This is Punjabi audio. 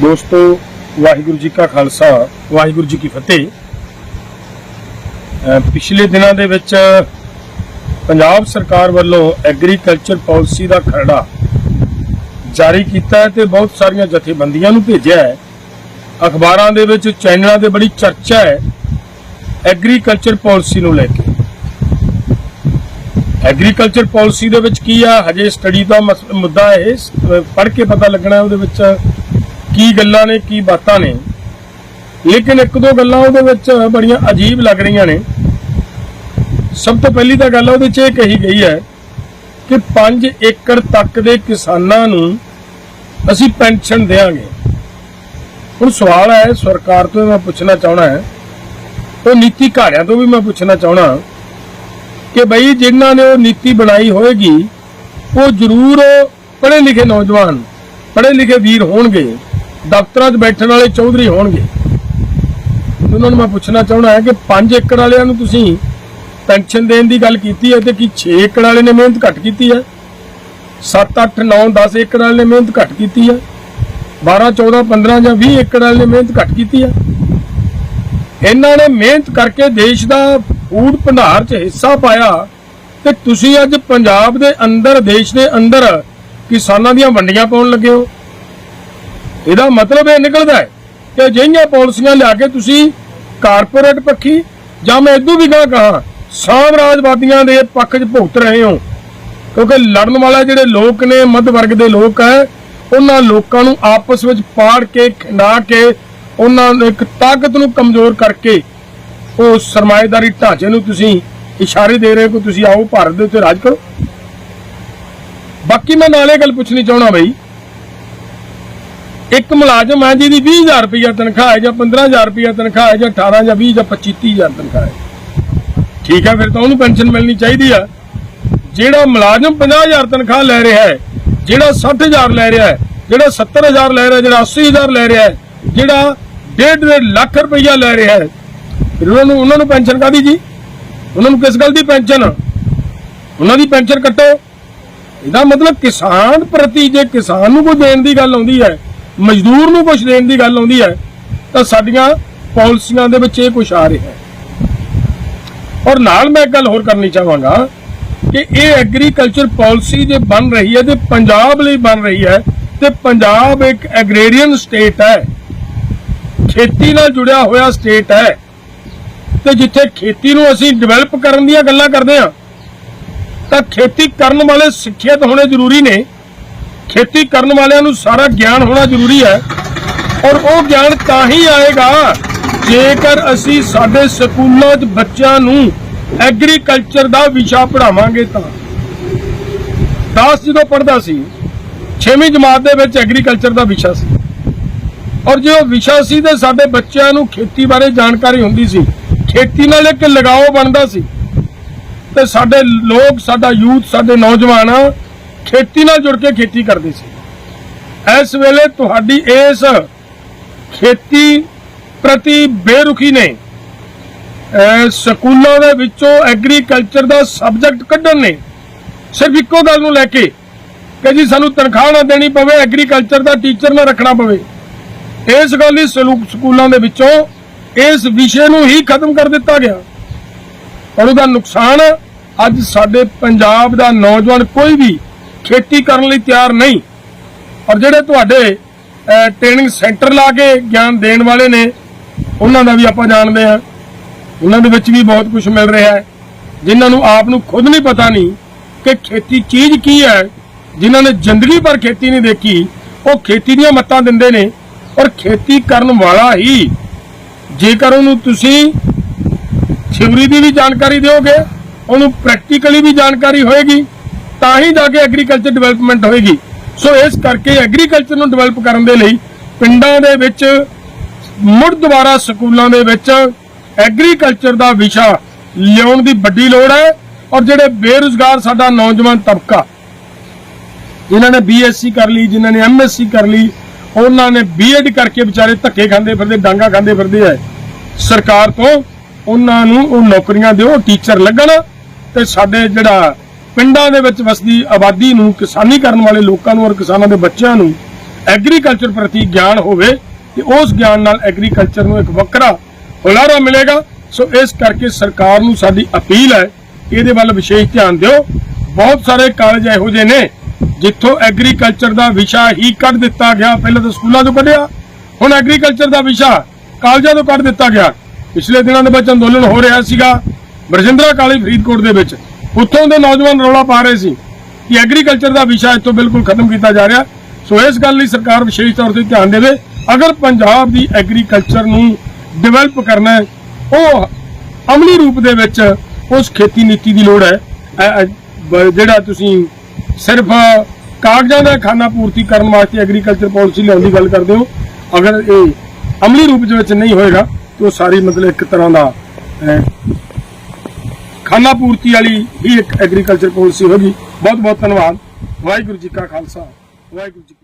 ਦੋਸਤੋ, ਵਾਹਿਗੁਰੂ ਜੀ ਕਾ ਖਾਲਸਾ, ਵਾਹਿਗੁਰੂ ਜੀ ਕੀ ਫਤਿਹ। ਪਿਛਲੇ ਦਿਨਾਂ ਦੇ ਵਿੱਚ ਪੰਜਾਬ ਸਰਕਾਰ ਵੱਲੋਂ ਐਗਰੀਕਲਚਰ ਪਾਲਿਸੀ ਦਾ ਖਰੜਾ ਜਾਰੀ ਕੀਤਾ ਹੈ ਤੇ ਬਹੁਤ ਸਾਰੀਆਂ ਜਥੇਬੰਦੀਆਂ ਨੂੰ ਭੇਜਿਆ ਹੈ। ਅਖਬਾਰਾਂ ਦੇ ਵਿੱਚ, ਚੈਨਲਾਂ ਤੇ ਬੜੀ ਚਰਚਾ ਹੈ ਐਗਰੀਕਲਚਰ ਪਾਲਿਸੀ ਨੂੰ ਲੈ ਕੇ। ਐਗਰੀਕਲਚਰ ਪਾਲਿਸੀ ਦੇ ਵਿੱਚ ਕੀ ਆ? ਹਜੇ ਸਟੱਡੀ ਦਾ ਮਸ- ਮੁੱਦਾ ਹੈ ਪੜ੍ਹ ਕੇ ਪਤਾ ਲੱਗਣਾ ਉਹਦੇ ਵਿੱਚ ਕੀ ਗੱਲਾਂ ਨੇ, ਕੀ ਬਾਤਾਂ ਨੇ। ਲੇਕਿਨ ਇੱਕ ਦੋ ਗੱਲਾਂ ਉਹਦੇ ਵਿੱਚ ਬੜੀਆਂ ਅਜੀਬ ਲੱਗ ਰਹੀਆਂ ਨੇ। ਸਭ ਤੋਂ ਪਹਿਲੀ ਤਾਂ ਗੱਲ ਉਹਦੇ 'ਚ ਇਹ ਕਹੀ ਗਈ ਹੈ ਕਿ 5 ਏਕੜ ਤੱਕ ਦੇ ਕਿਸਾਨਾਂ ਨੂੰ ਅਸੀਂ ਪੈਨਸ਼ਨ ਦੇਵਾਂਗੇ ਹੁਣ ਸਵਾਲ ਹੈ, ਸਰਕਾਰ ਤੋਂ ਮੈਂ ਪੁੱਛਣਾ ਚਾਹਣਾ ਹੈ, ਉਹ ਨੀਤੀ ਘਾੜਿਆਂ ਤੋਂ ਵੀ ਮੈਂ ਪੁੱਛਣਾ ਚਾਹਣਾ ਕਿ ਬਈ ਜਿਨ੍ਹਾਂ ਨੇ ਉਹ ਨੀਤੀ ਬਣਾਈ ਹੋਏਗੀ, ਉਹ ਜ਼ਰੂਰ ਪੜ੍ਹੇ ਲਿਖੇ ਨੌਜਵਾਨ, ਪੜ੍ਹੇ ਲਿਖੇ ਵੀਰ ਹੋਣਗੇ। ਦਫ਼ਤਰਾਂ 'ਚ ਬੈਠਣ ਵਾਲੇ ਚੌਧਰੀ ਹੋਣਗੇ। ਉਹਨਾਂ ਨੂੰ ਮੈਂ ਪੁੱਛਣਾ ਚਾਹਣਾ ਹੈ ਕਿ 5 ਏਕੜ ਵਾਲਿਆਂ ਨੂੰ ਤੁਸੀਂ ਪੈਨਸ਼ਨ ਦੇਣ ਦੀ ਗੱਲ ਕੀਤੀ ਹੈ ਤੇ ਕੀ 6 ਏਕੜ ਵਾਲੇ ਨੇ ਮਿਹਨਤ ਘੱਟ ਕੀਤੀ ਹੈ? 7 8 9 10 ਏਕੜ ਵਾਲੇ ਨੇ ਮਿਹਨਤ ਘੱਟ ਕੀਤੀ ਹੈ? 12 14 15 ਜਾਂ 20 ਏਕੜ ਵਾਲੇ ਨੇ ਮਿਹਨਤ ਘੱਟ ਕੀਤੀ ਹੈ? ਇਹਨਾਂ ਨੇ ਮਿਹਨਤ ਕਰਕੇ ਦੇਸ਼ ਦਾ ਫੂਡ ਭੰਡਾਰ 'ਚ ਹਿੱਸਾ ਪਾਇਆ ਤੇ ਤੁਸੀਂ ਅੱਜ ਪੰਜਾਬ ਦੇ ਅੰਦਰ, ਦੇਸ਼ ਦੇ ਅੰਦਰ ਕਿਸਾਨਾਂ ਦੀਆਂ ਵੰਡੀਆਂ ਪਾਉਣ ਲੱਗੇ ਹੋ। ਇਹਦਾ ਮਤਲਬ ਇਹ ਨਿਕਲਦਾ ਹੈ ਕਿ ਅਜਿਹੀਆਂ ਪਾਲਿਸੀਆਂ ਲਿਆ ਕੇ ਤੁਸੀਂ ਕਾਰਪੋਰੇਟ ਪੱਖੀ, ਜਾਂ ਮੈਂ ਇਦੋਂ ਵੀ ਗਾਂ ਕਹਾਂ, ਸਾਮਰਾਜਵਾਦੀਆਂ ਦੇ ਪੱਖ 'ਚ ਭੁਗਤ ਰਹੇ ਹੋ। ਕਿਉਂਕਿ ਲੜਨ ਵਾਲੇ ਜਿਹੜੇ ਲੋਕ ਨੇ, ਮੱਧ ਵਰਗ ਦੇ ਲੋਕ ਹੈ, ਉਹਨਾਂ ਲੋਕਾਂ ਨੂੰ ਆਪਸ ਵਿੱਚ ਪਾੜ ਕੇ, ਖਿੰਡਾ ਕੇ, ਉਹਨਾਂ ਨੂੰ ਇੱਕ ਤਾਕਤ ਨੂੰ ਕਮਜ਼ੋਰ ਕਰਕੇ, ਉਹ ਸਰਮਾਏਦਾਰੀ ਢਾਂਚੇ ਨੂੰ ਤੁਸੀਂ ਇਸ਼ਾਰੇ ਦੇ ਰਹੇ ਹੋ ਕਿ ਤੁਸੀਂ ਆਓ, ਭਾਰਤ ਦੇ ਉੱਤੇ ਰਾਜ ਕਰੋ। ਬਾਕੀ ਮੈਂ ਨਾਲੇ ਗੱਲ ਪੁੱਛਣੀ ਚਾਹਣਾ ਬਈ ਇੱਕ ਮੁਲਾਜ਼ਮ ਹੈ ਜਿਹਦੀ 20000 ਰੁਪਇਆ ਤਨਖਾਹ ਹੈ ਜਾਂ 15000 ਰੁਪਇਆ ਤਨਖਾਹ ਹੈ ਜਾਂ 18 ਜਾਂ 20 ਜਾਂ 25 30000 ਤਨਖਾਹ ਹੈ। ਠੀਕ ਹੈ, ਫਿਰ ਤਾਂ ਉਹਨੂੰ ਪੈਨਸ਼ਨ ਮਿਲਣੀ ਚਾਹੀਦੀ ਆ ਜਿਹੜਾ ਮੁਲਾਜ਼ਮ 50000 ਤਨਖਾਹ ਲੈ ਰਿਹਾ ਹੈ, ਜਿਹੜਾ 60000 ਲੈ ਰਿਹਾ ਹੈ, ਜਿਹੜਾ 70000 ਲੈ ਰਿਹਾ ਜਿਹੜਾ 80000 ਲੈ ਰਿਹਾ ਹੈ, ਜਿਹੜਾ 1.5 ਲੱਖ ਰੁਪਇਆ ਲੈ ਰਿਹਾ ਹੈ, ਫਿਰ ਉਹਨਾਂ ਨੂੰ ਉਹਨਾਂ ਨੂੰ ਪੈਨਸ਼ਨ ਕਾਦੀ ਜੀ? ਉਹਨਾਂ ਨੂੰ ਕਿਸ ਗੱਲ ਦੀ ਪੈਨਸ਼ਨ? ਉਹਨਾਂ ਦੀ ਪੈਨਸ਼ਨ ਕੱਟੋ। ਇਹਦਾ ਮਤਲਬ ਕਿਸਾਨ ਪ੍ਰਤੀ ਜੇ ਕਿਸਾਨ ਨੂੰ ਕੋਈ ਦੇਣ ਦੀ ਗੱਲ ਆਉਂਦੀ ਹੈ ਮਜ਼ਦੂਰ ਨੂੰ ਕੁਝ ਦੇਣ ਦੀ ਗੱਲ ਆਉਂਦੀ ਹੈ, ਤਾਂ ਸਾਡੀਆਂ ਪਾਲਿਸੀਆਂ ਦੇ ਵਿੱਚ ਇਹ ਕੁਝ ਆ ਰਿਹਾ ਹੈ। ਔਰ ਨਾਲ ਮੈਂ ਇੱਕ ਗੱਲ ਹੋਰ ਕਰਨੀ ਚਾਹਾਂਗਾ ਕਿ ਇਹ ਐਗਰੀਕਲਚਰ ਪਾਲਿਸੀ ਜੇ ਬਣ ਰਹੀ ਹੈ, ਤੇ ਪੰਜਾਬ ਲਈ ਬਣ ਰਹੀ ਹੈ, ਤੇ ਪੰਜਾਬ ਇੱਕ ਐਗਰੀਰੀਅਨ ਸਟੇਟ ਹੈ। ਖੇਤੀ ਨਾਲ ਜੁੜਿਆ ਹੋਇਆ ਸਟੇਟ ਹੈ। ਤੇ ਜਿੱਥੇ ਖੇਤੀ ਨੂੰ ਅਸੀਂ ਡਿਵੈਲਪ ਕਰਨ ਦੀਆਂ ਗੱਲਾਂ ਕਰਦੇ ਹਾਂ, ਤਾਂ ਖੇਤੀ ਕਰਨ ਵਾਲੇ ਸਿੱਖਿਅਤ ਹੋਣੇ ਜ਼ਰੂਰੀ ਨੇ। ਖੇਤੀ ਕਰਨ ਵਾਲਿਆਂ ਨੂੰ ਸਾਰਾ ਗਿਆਨ ਹੋਣਾ ਜ਼ਰੂਰੀ ਹੈ। ਔਰ ਉਹ ਗਿਆਨ ਤਾਂ ਹੀ ਆਏਗਾ ਜੇਕਰ ਅਸੀਂ ਸਾਡੇ ਸਕੂਲਾਂ 'ਚ ਬੱਚਿਆਂ ਨੂੰ ਐਗਰੀਕਲਚਰ ਦਾ ਵਿਸ਼ਾ ਪੜ੍ਹਾਵਾਂਗੇ ਤਾਂ। 10 ਜਦੋਂ ਪੜ੍ਹਦਾ ਸੀ 6ਵੀਂ ਜਮਾਤ ਦੇ ਵਿੱਚ ਐਗਰੀਕਲਚਰ ਦਾ ਵਿਸ਼ਾ ਸੀ। ਔਰ ਜੇ ਉਹ ਵਿਸ਼ਾ ਸੀ ਤੇ ਸਾਡੇ ਬੱਚਿਆਂ ਨੂੰ ਖੇਤੀ ਬਾਰੇ ਜਾਣਕਾਰੀ ਹੁੰਦੀ ਸੀ। ਖੇਤੀ ਨਾਲ ਇੱਕ ਲਗਾਓ ਬਣਦਾ ਸੀ। ਤੇ ਸਾਡੇ ਲੋਕ, ਸਾਡਾ ਯੂਥ, ਸਾਡੇ ਨੌਜਵਾਨ ਖੇਤੀ ਨਾਲ ਜੁੜ ਕੇ ਖੇਤੀ ਕਰਦੇ ਸੀ। ਇਸ ਵੇਲੇ ਤੁਹਾਡੀ ਇਸ ਖੇਤੀ ਪ੍ਰਤੀ ਬੇਰੁਖੀ ਨੇ। ਸਕੂਲਾਂ ਦੇ ਵਿੱਚੋਂ ਐਗਰੀਕਲਚਰ ਦਾ ਸਬਜੈਕਟ ਕੱਢਣ ਨੇ। ਸਿਰਫ ਇੱਕੋ ਗੱਲ ਨੂੰ ਲੈ ਕੇ ਕਿ ਜੀ ਸਾਨੂੰ ਤਨਖਾਹ ਨਾ ਦੇਣੀ ਪਵੇ ਐਗਰੀਕਲਚਰ ਦਾ ਟੀਚਰ ਨਾ ਰੱਖਣਾ ਪਵੇ। ਇਸ ਗੱਲ ਲਈ ਸਕੂਲਾਂ ਦੇ ਵਿੱਚੋਂ ਇਸ ਵਿਸ਼ੇ ਨੂੰ ਹੀ ਖਤਮ ਕਰ ਦਿੱਤਾ ਗਿਆ। ਔਰ ਉਹਦਾ ਨੁਕਸਾਨ ਅੱਜ ਸਾਡੇ ਪੰਜਾਬ ਦਾ ਨੌਜਵਾਨ ਕੋਈ ਵੀ ਖੇਤੀ ਕਰਨ ਲਈ ਤਿਆਰ ਨਹੀਂ। ਔਰ ਜਿਹੜੇ ਤੁਹਾਡੇ ਟ੍ਰੇਨਿੰਗ ਸੈਂਟਰ ਲਾ ਕੇ ਗਿਆਨ ਦੇਣ ਵਾਲੇ ਨੇ, ਉਹਨਾਂ ਦਾ ਵੀ ਆਪਾਂ ਜਾਣਦੇ ਹਾਂ। ਉਹਨਾਂ ਦੇ ਵਿੱਚ ਵੀ ਬਹੁਤ ਕੁਝ ਮਿਲ ਰਿਹਾ ਹੈ। ਜਿਨ੍ਹਾਂ ਨੂੰ ਆਪ ਨੂੰ ਖੁਦ ਨਹੀਂ ਪਤਾ ਨਹੀਂ ਕਿ ਖੇਤੀ ਚੀਜ਼ ਕੀ ਹੈ। ਜਿਨ੍ਹਾਂ ਨੇ ਜ਼ਿੰਦਗੀ ਭਰ ਖੇਤੀ ਨਹੀਂ ਦੇਖੀ, ਉਹ ਖੇਤੀ ਦੀਆਂ ਮੱਤਾਂ ਦਿੰਦੇ ਨੇ। ਔਰ ਖੇਤੀ ਕਰਨ ਵਾਲਾ ਹੀ, ਜੇਕਰ ਉਹਨੂੰ ਤੁਸੀਂ ਥਿਊਰੀ ਦੀ ਵੀ ਜਾਣਕਾਰੀ ਦਿਓਗੇ, ਉਹਨੂੰ ਪ੍ਰੈਕਟੀਕਲੀ ਵੀ ਜਾਣਕਾਰੀ ਹੋਏਗੀ ਤਾਂ ਹੀ ਜਾ ਕੇ ਐਗਰੀਕਲਚਰ ਡਿਵੈਲਪਮੈਂਟ ਹੋਏਗੀ। ਸੋ ਇਸ ਕਰਕੇ ਐਗਰੀਕਲਚਰ ਨੂੰ ਡਿਵੈਲਪ ਕਰਨ ਦੇ ਲਈ ਪਿੰਡਾਂ ਦੇ ਵਿੱਚ, ਮੁੜ ਦੁਬਾਰਾ ਸਕੂਲਾਂ ਦੇ ਵਿੱਚ ਐਗਰੀਕਲਚਰ ਦਾ ਵਿਸ਼ਾ ਲਿਆਉਣ ਦੀ ਵੱਡੀ ਲੋੜ ਹੈ ਔਰ ਜਿਹੜੇ ਬੇਰੁਜ਼ਗਾਰ ਸਾਡਾ ਨੌਜਵਾਨ ਤਬਕਾ, ਜਿਨ੍ਹਾਂ ਨੇ ਬੀਐਸਸੀ ਕਰ ਲਈ, ਜਿਨ੍ਹਾਂ ਨੇ ਐਮਐਸਸੀ ਕਰ ਲਈ, ਉਹਨਾਂ ਨੇ ਬੀਐਡ ਕਰਕੇ ਵਿਚਾਰੇ ਧੱਕੇ ਖਾਂਦੇ ਫਿਰਦੇ, ਡਾਂਗਾ ਖਾਂਦੇ ਫਿਰਦੇ ਐ ਸਰਕਾਰ ਤੋਂ ਉਹਨਾਂ ਨੂੰ ਉਹ ਨੌਕਰੀਆਂ ਦਿਓ, ਟੀਚਰ ਲੱਗਣ ਤੇ ਸਾਡੇ ਜਿਹੜਾ ਪਿੰਡਾਂ ਦੇ ਵਿੱਚ ਵਸਦੀ ਆਬਾਦੀ ਨੂੰ ਕਿਸਾਨੀ ਕਰਨ ਵਾਲੇ ਲੋਕਾਂ ਨੂੰ ਔਰ ਕਿਸਾਨਾਂ ਦੇ ਬੱਚਿਆਂ ਨੂੰ ਐਗਰੀਕਲਚਰ ਪ੍ਰਤੀ ਗਿਆਨ ਹੋਵੇ ਤੇ ਉਸ ਗਿਆਨ ਨਾਲ ਐਗਰੀਕਲਚਰ ਨੂੰ ਇੱਕ ਵੱਖਰਾ ਹੁਲਾਰਾ ਮਿਲੇਗਾ। ਸੋ ਇਸ ਕਰਕੇ ਸਰਕਾਰ ਨੂੰ ਸਾਡੀ ਅਪੀਲ ਹੈ ਇਹਦੇ ਵੱਲ ਵਿਸ਼ੇਸ਼ ਧਿਆਨ ਦਿਓ। ਬਹੁਤ ਸਾਰੇ ਕਾਲਜ ਇਹੋ ਜਿਹੇ ਨੇ ਜਿੱਥੋਂ ਐਗਰੀਕਲਚਰ ਦਾ ਵਿਸ਼ਾ ਹੀ ਕੱਢ ਦਿੱਤਾ ਗਿਆ। ਪਹਿਲਾਂ ਤਾਂ ਸਕੂਲਾਂ ਤੋਂ ਕੱਢਿਆ, ਹੁਣ ਐਗਰੀਕਲਚਰ ਦਾ ਵਿਸ਼ਾ ਕਾਲਜਾਂ ਤੋਂ ਕੱਢ ਦਿੱਤਾ ਗਿਆ। ਪਿਛਲੇ ਦਿਨਾਂ ਦੇ ਵਿੱਚ ਅੰਦੋਲਨ ਹੋ ਰਿਹਾ ਸੀਗਾ ਬਰਜਿੰਦਰਾ ਕਾਲਜ ਫਰੀਦਕੋਟ ਦੇ ਵਿੱਚ। ਉੱਥੋਂ ਦੇ ਨੌਜਵਾਨ ਰੌਲਾ ਪਾ ਰਹੇ ਸੀ ਕਿ ਐਗਰੀਕਲਚਰ ਦਾ ਵਿਸ਼ਾ ਇੱਥੋਂ ਬਿਲਕੁਲ ਖਤਮ ਕੀਤਾ ਜਾ ਰਿਹਾ। ਸੋ ਇਸ ਗੱਲ ਲਈ ਸਰਕਾਰ ਵਿਸ਼ੇਸ਼ ਤੌਰ ਤੇ ਧਿਆਨ ਦੇਵੇ। ਅਗਰ ਪੰਜਾਬ ਦੀ ਐਗਰੀਕਲਚਰ ਨੂੰ ਡਿਵੈਲਪ ਕਰਨਾ ਹੈ, ਉਹ ਅਮਲੀ ਰੂਪ ਦੇ ਵਿੱਚ ਉਸ ਖੇਤੀ ਨੀਤੀ ਦੀ ਲੋੜ ਹੈ। ਜਿਹੜਾ ਤੁਸੀਂ ਸਿਰਫ ਕਾਗਜ਼ਾਂ ਦਾ ਖਾਨਾ ਪੂਰਤੀ ਕਰਨ ਵਾਸਤੇ ਐਗਰੀਕਲਚਰ ਪਾਲਿਸੀ ਲਿਆਉਣ ਦੀ ਗੱਲ ਕਰਦੇ ਹੋ, ਅਗਰ ਇਹ ਅਮਲੀ ਰੂਪ ਦੇ ਵਿੱਚ ਨਹੀਂ ਹੋਏਗਾ, ਤਾਂ ਉਹ ਸਾਰੀ ਮਤਲਬ ਇੱਕ ਤਰ੍ਹਾਂ ਦਾ ਅ, ਪੂਰਤੀ ਵਾਲੀ ਹੀ ਇੱਕ ਐਗਰੀਕਲਚਰ ਪਾਲਿਸੀ ਹੋਗੀ ਬਹੁਤ ਬਹੁਤ ਧੰਨਵਾਦ। ਵਾਹਿਗੁਰੂ ਜੀ ਕਾ ਖਾਲਸਾ। ਵਾਹਿਗੁਰੂ ਜੀ